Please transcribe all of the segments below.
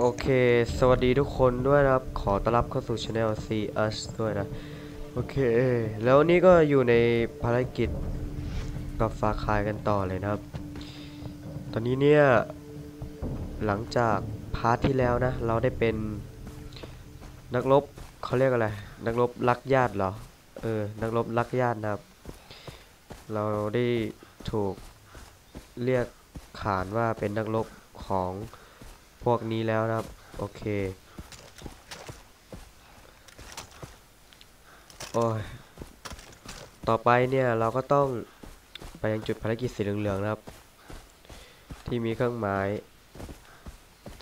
โอเค สวัสดีทุกคนด้วยนะครับ ขอต้อนรับเข้าสู่ช anel C Us ด้วยนะ โอเค แล้วนี่ก็อยู่ในภารกิจกับฟาคายกันต่อเลยนะครับ ตอนนี้เนี่ย หลังจากพาร์ทที่แล้วนะ เราได้เป็นนักรบเขาเรียกอะไร นักรบรักญาติเหรอ เออ นักรบรักญาตินะครับ เราได้ถูกเรียกขานว่าเป็นนักรบของ พวกนี้แล้วนะครับ โอเค โอ้ย ต่อไปเนี่ยเราก็ต้องไปยังจุดภารกิจสีเหลืองๆนะครับ ที่มีเครื่องหมาย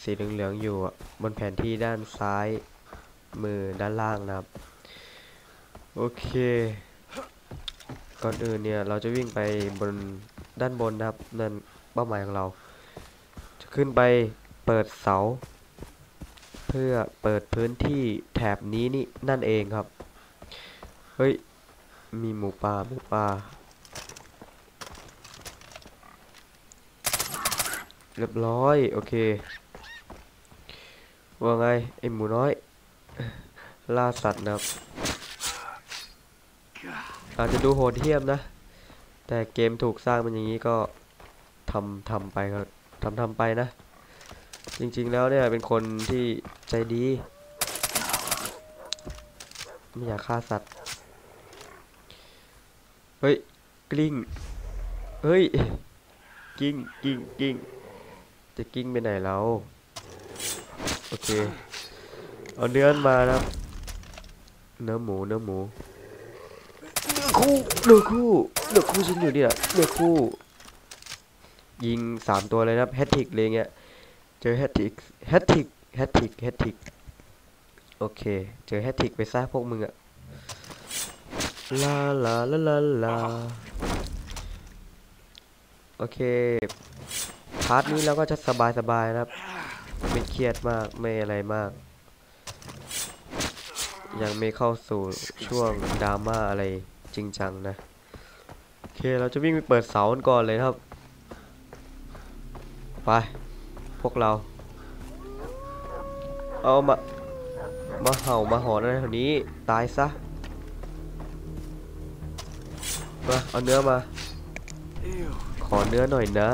สีเหลืองๆอยู่บนแผนที่ด้านซ้ายมือด้านล่างนะครับ โอเค ก่อนอื่นเนี่ยเราจะวิ่งไปบนด้านบนนะครับนั่นเป้าหมายของเรา จะขึ้นไป เปิดเสา เพื่อเปิดพื้นที่แถบนี้นี่นั่นเองครับ เฮ้ย มีหมูป่าหมูป่าเรียบร้อย โอเค ว่าไง ไอหมูน้อย ล่าสัตว์นะครับ อาจจะดูโหดเหี้ยมนะ แต่เกมถูกสร้างมันอย่างนี้ก็ทำทำไปก็ทำทำไปนะ จริงๆแล้วเนี่ยเป็นคนที่ใจดี ไม่อยากฆ่าสัตว์ เฮ้ย กลิ้ง เฮ้ย กิ้งกิ้งกิ้งจะกิ้งไปไหนแล้วโอเค เอาเนื้อมานะครับเนื้อหมูเนื้อหมูเนื้อคู่เนื้อคู่เนื้อคู่ฉันอยู่เนี่ยเนื้อคู่ ยิงสามตัวเลยนะแฮตทริกเลยเงี้ย เจอแฮตทริกแฮตทริกแฮตทริกแฮตทริกโอเค เจอแฮตทริกไปซะพวกมึงอะลาลาลาลาลาโอเค พาร์ทนี้เราก็จะสบายสบายๆนะครับ ไม่เครียดมาก ไม่อะไรมาก ยังไม่เข้าสู่ช่วงดราม่าอะไรจริงจังนะ โอเค เราจะวิ่งไปเปิดเสากันก่อนเลยครับ ไป พวกเรา เอามา มาเห่ามาหอนอะไรแถวนี้ ตายซะ มา เอาเนื้อมา ขอเนื้อหน่อยนะ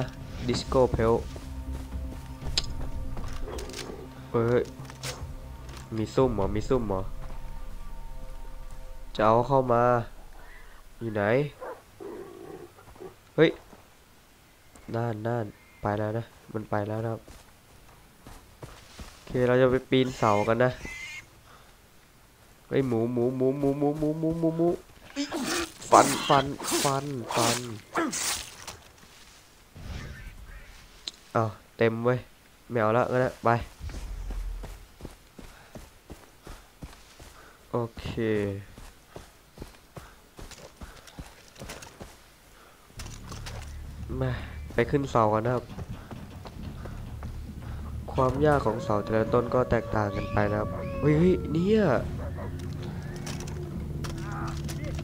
ดิสโก้เพลเอ้ย มีซุ่มเหรอ มีซุ่มเหรอ จะเอาเข้ามา อยู่ไหน เฮ้ย น่านน่านไปแล้วนะ มันไปแล้วนะครับโอเคเราจะไปปีนเสากันนะเฮ้ยหมูหมูหมูหมูหมูหมูหมูหมูหมูฟันฟันฟันฟันอ้าวเต็มเว้ยไม่เอาแล้วงั้นนะไปโอเคมาไปขึ้นเสากันนะครับ ความยากของเสาแต่ละต้นก็แตกต่างกันไปนะครับเฮ้ยเนี่ย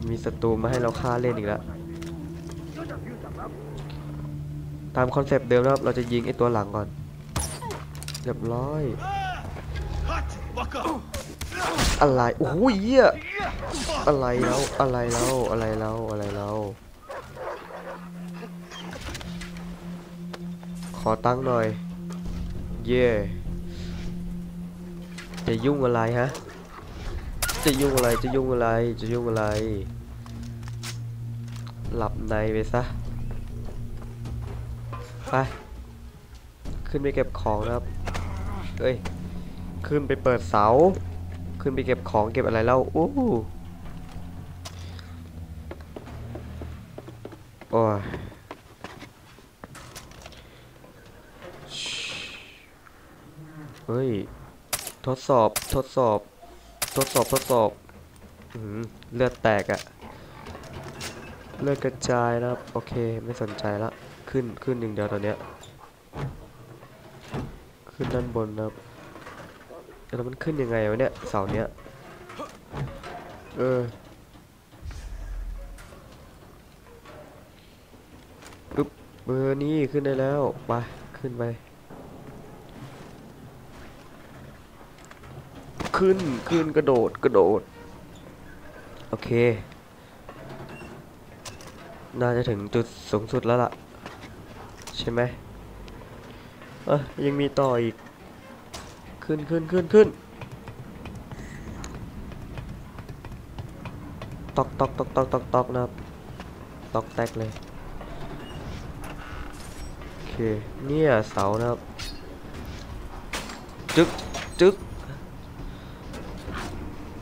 มีศัตรูมาให้เราฆ่าเล่นอีกแล้วตามคอนเซปต์เดิมนะครับเราจะยิงไอ้ตัวหลังก่อนเรียบร้อยอะไรโอ้โหเหี้ยอะไรแล้วอะไรแล้วอะไรแล้วอะไรแล้วขอตั้งหน่อย เย่จะยุ่งอะไรฮะ จะยุ่งอะไร จะยุ่งอะไร จะยุ่งอะไร หลับในไปซะ ไป ขึ้นไปเก็บของนะครับ เอ้ย ขึ้นไปเปิดเสา ขึ้นไปเก็บของเก็บอะไรแล้วโอ้โอ้ย เฮ้ย ทดสอบ ทดสอบ ทดสอบ ทดสอบอื้อหือเลือดแตกอะเลือดกระจายนะครับ โอเค ไม่สนใจละ ขึ้น ขึ้นอย่างเดียวตอนเนี้ย ขึ้นด้านบนนะครับ แล้วมันขึ้นยังไงวะเนี่ย เสาเนี้ย เอออึ๊บเบอร์นี่ขึ้นได้แล้ว ไป ขึ้นไป ขึ้นขึ้นกระโดดกระโดด โอเค น่าจะถึงจุดสูงสุดแล้วล่ะ ใช่ไหมเอ้ยยังมีต่ออีก ขึ้นขึ้นขึ้นขึ้นตอกตอกตอกตอกตอกตอกนะครับตอกแตกเลยโอเคเนี่ยเสานะครับจึ๊ก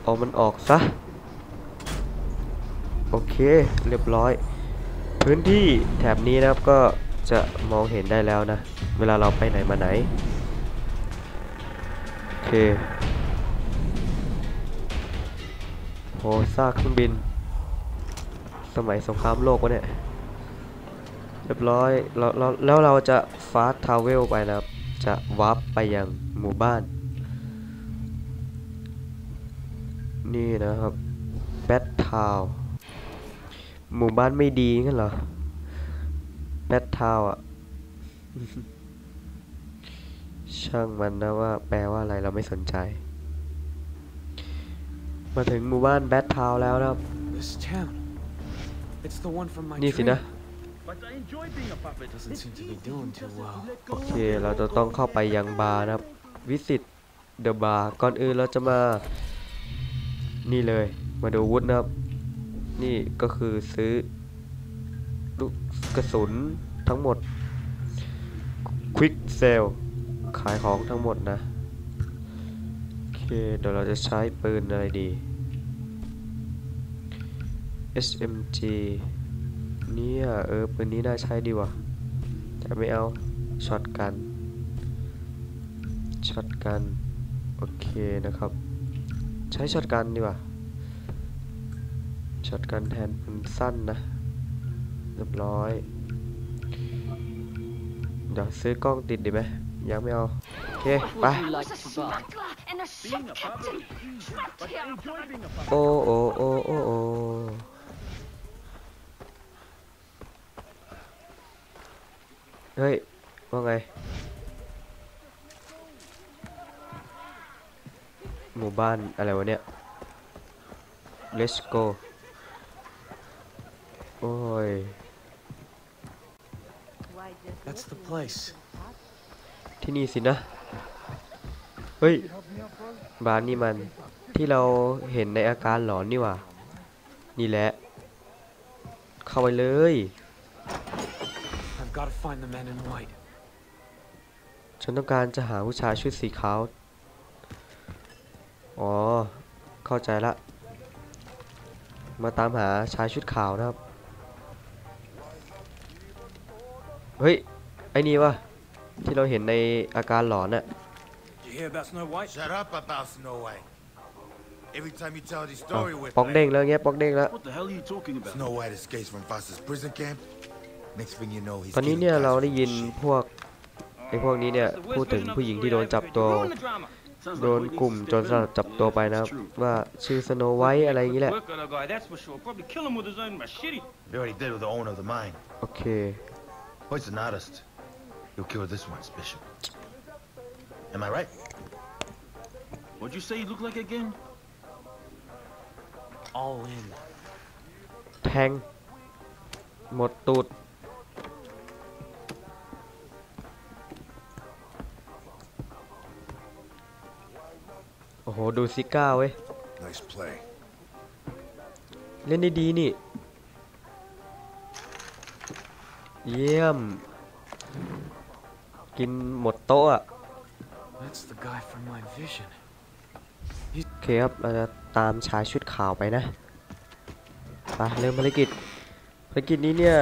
เอามันออกซะ โอเค เรียบร้อย พื้นที่แถบนี้นะครับก็จะมองเห็นได้แล้วนะ เวลาเราไปไหนมาไหน โอเคโหซากเครื่องบิน สมัยสงครามโลกวะเนี่ย เรียบร้อยแล้วแล้วเราจะฟาสทาวเวลไปนะครับ จะวาร์ปไปยังหมู่บ้าน นี่นะครับแบททาวหมู่บ้านไม่ดีงั้นเหรอแบททาวอะ ช่างมันนะว่า แปลว่าอะไรเราไม่สนใจ มาถึงหมู่บ้านแบททาวแล้วนะครับ This town. It's the one from my นี่สิ dream. นะ But I enjoy being a puppet. Doesn't seem to be doing too well. โอเค เราจะต้องเข้าไปยังบาร์นะครับ วิสิตเดอะบาร์ ก่อนอื่นเราจะมา นี่เลยมาดูวุฒนะครับ นี่ก็คือซื้อลูกกระสุนทั้งหมดควิกเซลขายของทั้งหมดนะ โอเค เดี๋ยวเราจะใช้ปืนอะไรดี SMG เนี่ยเออปืนนี้น่าใช้ดีว่ะ แต่ไม่เอาช็อตกันช็อตกัน โอเคนะครับ ใช้ช็อตกันดีกว่าช็อตกันแทนปืนสั้นนะเรียบร้อยเดี๋ยวซื้อกล้องติดดีไหมยังไม่เอา โอเค ไป โอ้โอ้โอ้โอ้โอ้เฮ้ย ว่าไง หมู่บ้านอะไรวะเนี่ย let's go โอ้ย That's the place. ที่นี่สินะ เฮ้ย บ้านนี่มัน ที่เราเห็นในอาการหลอนนี่หว่า นี่แหละ เข้าไปเลย I've got to find the man in white. ฉันต้องการจะหาผู้ชายชุดสีขาว อ๋อ เข้าใจละ มาตามหาชายชุดขาวนะครับ เฮ้ย ไอ้นี่วะที่เราเห็นในอาการหลอนน่ะ You hear about Snow White? Shut up about Snow White. Every time you tell this อ้าว story with ปอกเด้งแล้วเงี้ยปอกเด้งแล้ว What the hell are you talking about? Snow White escapes from Foster's prison camp. Next thing you know, he's ตอนนี้ killing เนี่ย guys เรา with ได้ยิน bullshit. พวกไอ้พวกนี้เนี่ยพูดถึงผู้หญิงที่โดนจับตัว โดนกลุ่มโจรสลัดจับตัวไปนะครับ ว่าชื่อสโนไวท์อะไรอย่างนี้แหละ Work on a guy, that's for sure. Probably kill him with his own machete. We already did with the owner of the mine. โอเค White's an artist. He'll kill this one's bishop. Am I right? What'd you say you look like again? All in. แทง หมดตูด โอ้โห ดูซิก้าเว้ย Nice play. เล่นได้ดีนี่ เยี่ยม กินหมดโต๊ะอะ That's the guy from my vision. โอเคครับเราจะตามชายชุดขาวไปนะไปเริ่มภารกิจ ภารกิจนี้เนี่ย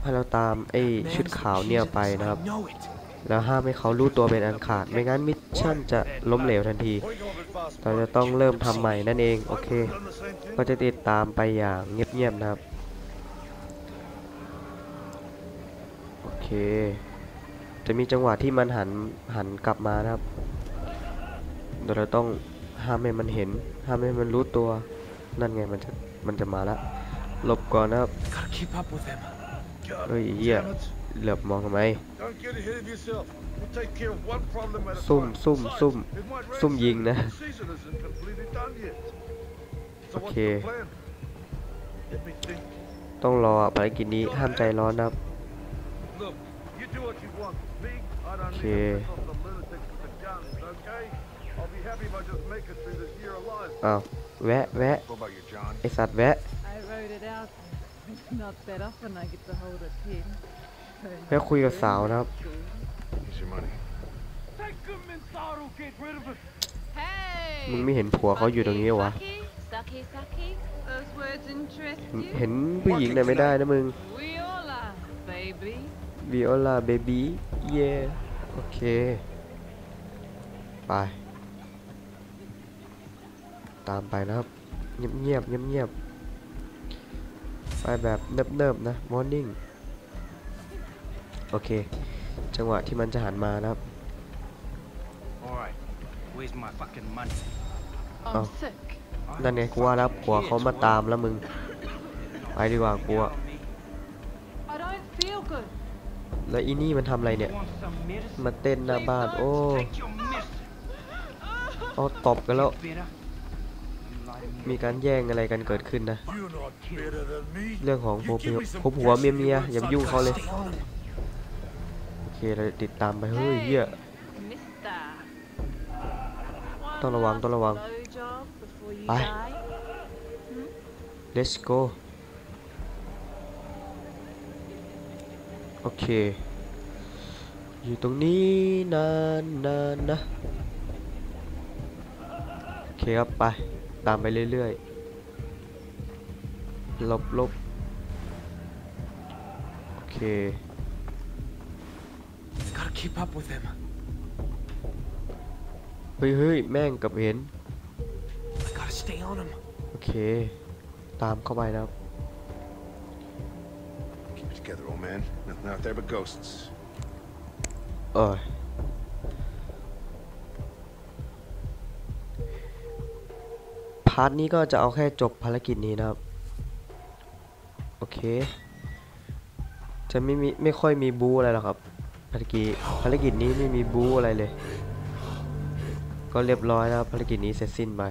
ให้เราตามไอ้ชุด Man's ขาวเนี่ยไปนะครับ I know it. แล้วห้ามให้เขารู้ตัวเป็นอันขาด ไม่งั้นมิชชั่นจะล้มเหลวทันที เราจะต้องเริ่มทำใหม่นั่นเอง โอเค ก็จะติดตามไปอย่างเงียบๆนะครับ โอเค จะมีจังหวะที่มันหันหันกลับมานะครับเดี๋ยวเราต้องห้ามให้มันเห็น ห้ามให้มันรู้ตัว นั่นไงมันจะมันจะมาละหลบก่อนนะครับเฮ้ยเหี้ย เหลือบมองทำไม Don't get ahead of yourself. We'll take care of one problem at a Sum, time. sum, Besides, sum. it might rain Sum soon. ยิงนะ The season isn't completely done yet. So what's Okay. the plan? Let me think. ต้องรอภารกิจนี้ห้ามใจร้อนนะครับ Look, you do what you want. Me, I don't Okay. need to piss off some lunatics with the guns, okay? I'll be happy if I just make it through this year alive. อ้าว แวะ แวะ What about you, John? ไอสัตว์แวะ I wrote it out. It's not that often I get to hold a pen. แวะคุยกับสาวนะครับ Here's your money. Take him inside or get rid of it. Hey! มึงไม่เห็นผัวเขาอยู่ตรงนี้เหรอวะ Sucky, sucky. Those words interest เห็ you? นผู้หญิงเนี่ยไม่ได้นะมึง We all are, baby. วิโอลาเบบี้เย่โอเค ไป ตามไปนะครับ เงียบเงียบเงียบเงียบๆไปแบบเนิบเนิบๆนะมอร์นิ่ง โอเค จังหวะที่มันจะหันมานะครับ Alright, where's my fucking money? I'm Oh. sick. นั่นไงกูว่าแล้วผัวเขามาตามแล้วมึง ไปดีกว่ากูอะ I don't feel good. แล้วอีนี่มันทำอะไรเนี่ย Want some medicine? มาเต้นหน้าบ้าน โอ้ Take your medicine. เอาตบกันแล้ว Better. You lighting me มีการแย่งอะไรกันเกิดขึ้นนะ You're not better than me. เรื่องของผัว You give me some ผัวผัวเมียเมียอย่าไปยุ่งเขาเลย เคเราติดตามไปเฮ้ยเหี้ย Mister. ต้องระวังต้องระวัง Blowjob before you Bye. die. let's go โอเค อยู่ตรงนี้นานนานนะ โอเคครับไป ตามไปเรื่อยๆหลบหลบโอเค Gotta keep up with him. เฮ้ยเฮ้ยแม่งกับเห็น I gotta stay on him. โอเค ตามเข้าไปนะครับ Keep it together, old man. Nothing out there but ghosts. เออพาร์ทนี้ก็จะเอาแค่จบภารกิจนี้นะครับ โอเค จะไม่มีไม่ค่อยมีบู๊อะไรหรอกครับ ภารกิจภารกิจนี้ไม่มีบู๊อะไรเลย ก็เรียบร้อยแล้วภารกิจนี้เสร็จสิ้นไป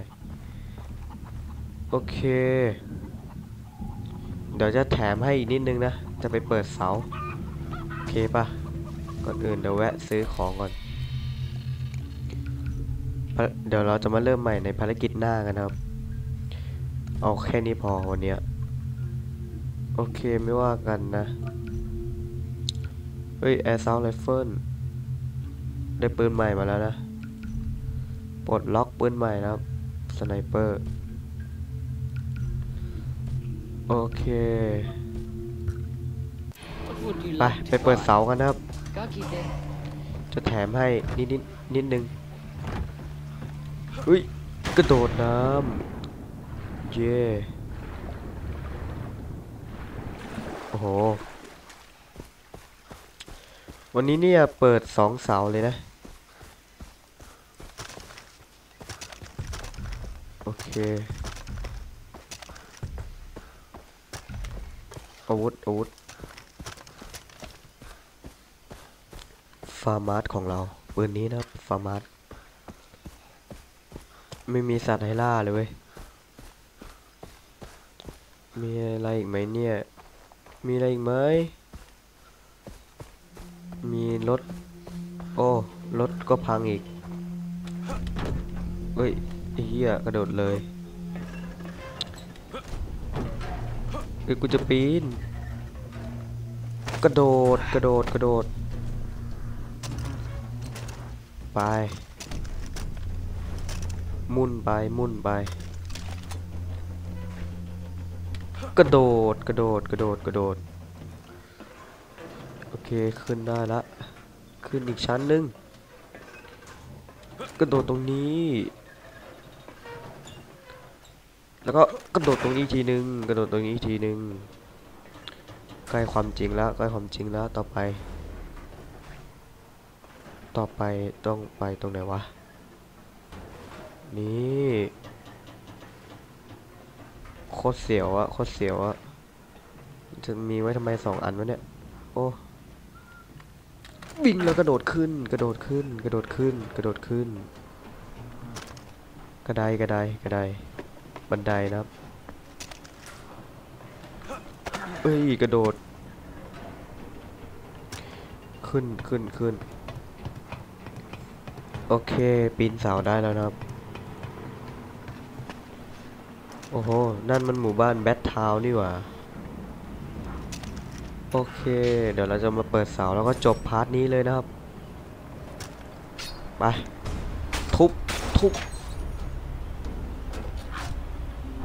โอเค เดี๋ยวจะแถมให้อีกนิดนึงนะ จะไปเปิดเสา โอเคปะก่อนอื่นเดี๋ยวแวะซื้อของก่อน เดี๋ยวเราจะมาเริ่มใหม่ในภารกิจหน้ากันครับ เอาแค่นี้พอวันนี้โอเคไม่ว่ากันนะ เฮ้ย Air Sound Rifle ได้ปืนใหม่มาแล้วนะ ปลดล็อกปืนใหม่นะครับสไนเปอร์ โอเค ไป ไปเปิดเสากันนะครับ จะแถมให้นิดนิดนิดนึงอุ้ย กระโดดน้ำ เย่โอ้โห วันนี้เนี่ยเปิดสองเสาเลยนะ โอเค อาวุธอาวุธฟาร์มาร์ของเราปืนนี้นะฟาร์มาร์ไม่มีสัตว์ให้ล่าเลยเว้ย มีอะไรอีกไหมเนี่ย มีอะไรอีกไหม รถ โอ้ รถก็พังอีก เฮ้ยเหี้ยกระโดดเลยเอ้ยกูจะปีน กระโดด กระโดด กระโดด ไป มุ่นไป มุ่นไป กระโดด กระโดด กระโดด กระโดด โอเค ขึ้นได้ละ ขึ้นอีกชั้นหนึ่งกระโดดตรงนี้ แล้วก็กระโดดตรงนี้อีกทีหนึ่งกระโดดตรงนี้อีกทีหนึ่งใกล้ความจริงแล้วใกล้ความจริงแล้วต่อไป ต่อไปต้องไปตรงไหนวะนี่โคตรเสียวอะโคตรเสียวอะจะมีไว้ทำไมสองอันวะเนี่ย โอ้ วิ่งแล้วกระโดดขึ้น กระโดดขึ้น กระโดดขึ้น กระโดดขึ้น กระไดกระไดกระไดบันไดนะครับเอ้ยกระโดด ขึ้นขึ้นขึ้นโอเคปีนเสาได้แล้วนะครับ โอ้โห นั่นมันหมู่บ้านแบททาวน์นี่หว่า โอเค เดี๋ยวเราจะมาเปิดเสาแล้วก็จบพาร์ทนี้เลยนะครับ ไป ทุบ ทุบ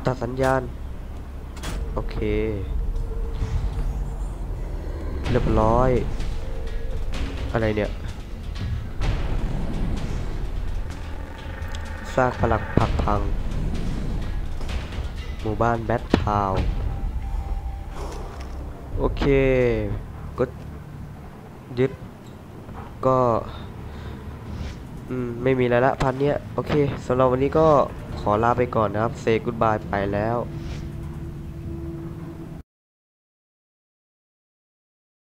ตัดสัญญาณ โอเค เรียบร้อย อะไรเนี่ยซากปลักผักพัง หมู่บ้านแบททาวน์ โอเคก็ยึดก็อืมไม่มีอะไรละพันเนี้ย โอเคสำหรับวันนี้ก็ขอลาไปก่อนนะครับ เซกูดบายไปแล้ว